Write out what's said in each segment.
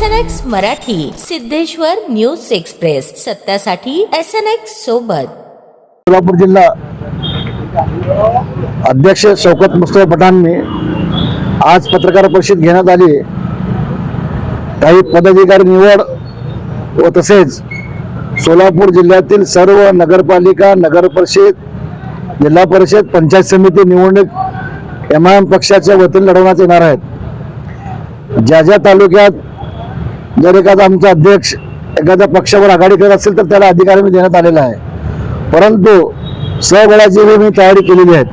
S N X Marathi Siddheshwar news express. सत्यासाठी S N X सोबत. सोलापूर जिल्हा अध्यक्ष शौकत मुस्तफा पठाणने आज पत्रकार परिषद घेण्यात आली. काही पदाधिकारी निवड व तसेच सोलापूर जिल्ह्यातील सर्व नगरपालिका नगर परिषद जिल्हा परिषद पंचायत समिती निवडणूक एम आय एम पक्षाच्या वतीने लढवण्यात येणार आहेत. ज्या ज्या तालुक्यात जर एखादा आमचा अध्यक्ष एखाद्या पक्षावर आघाडी करत असेल तर त्याला अधिकार मी देण्यात आलेला आहे. परंतु स्वबळाची मी तयारी केलेली आहे.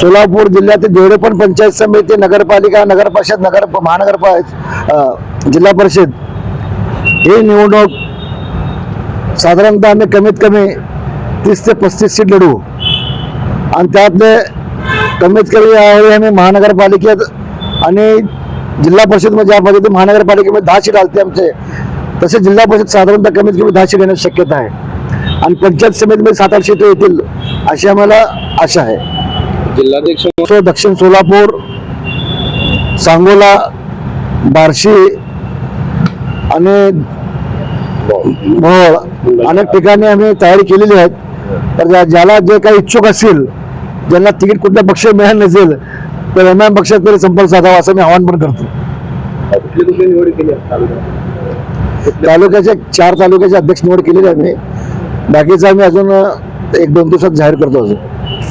सोलापूर जिल्ह्यातील जेवढे पण पंचायत समिती नगरपालिका नगर परिषद नगर महानगरपालिका जिल्हा परिषद ही निवडणूक साधारणतः आम्ही कमीत कमी तीस ते पस्तीस सीट लढवू. आणि त्यातले कमीत कमी यावेळी आम्ही महानगरपालिकेत आणि जिल्हा परिषद ज्या पद्धती महानगरपालिकेमध्ये दहा सीट आलते आमचे तसे जिल्हा परिषद साधारणतः कमीत कमी दहा सीट येण्याची शक्यता आहे. आणि पंचायत समितीमध्ये सात आठ सीटं येतील अशी आम्हाला आशा आहे. जिल्हाध्यक्ष दक्षिण सोलापूर सांगोला बार्शी आणि अनेक ठिकाणी आम्ही तयारी केलेली आहे तर ज्या- ज्याला जे काही इच्छुक असतील ज्यांना तिकीट कुठल्या पक्ष मिळालं नसेल तर एम आय पक्षात तरी संपर्क साधावा असं मी आवाहन पण करतो. कुठली कुठली निवड केली तालुक्याचे चार तालुक्याचे अध्यक्ष निवड केलेली आहे मी बाकीचं आम्ही अजून एक दोन दिवसात जाहीर करतो अजून.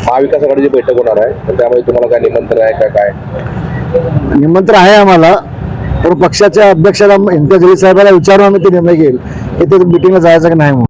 महाविकास आघाडीची बैठक होणार आहे तर त्यामध्ये तुम्हाला काय निमंत्रण आहे का काय? निमंत्रण आहे आम्हाला पण पक्षाच्या अध्यक्षाला अली साहेबाला विचारून आम्ही ते निर्णय घेईल. की ते मिटिंगला जायचं की नाही म्हणून.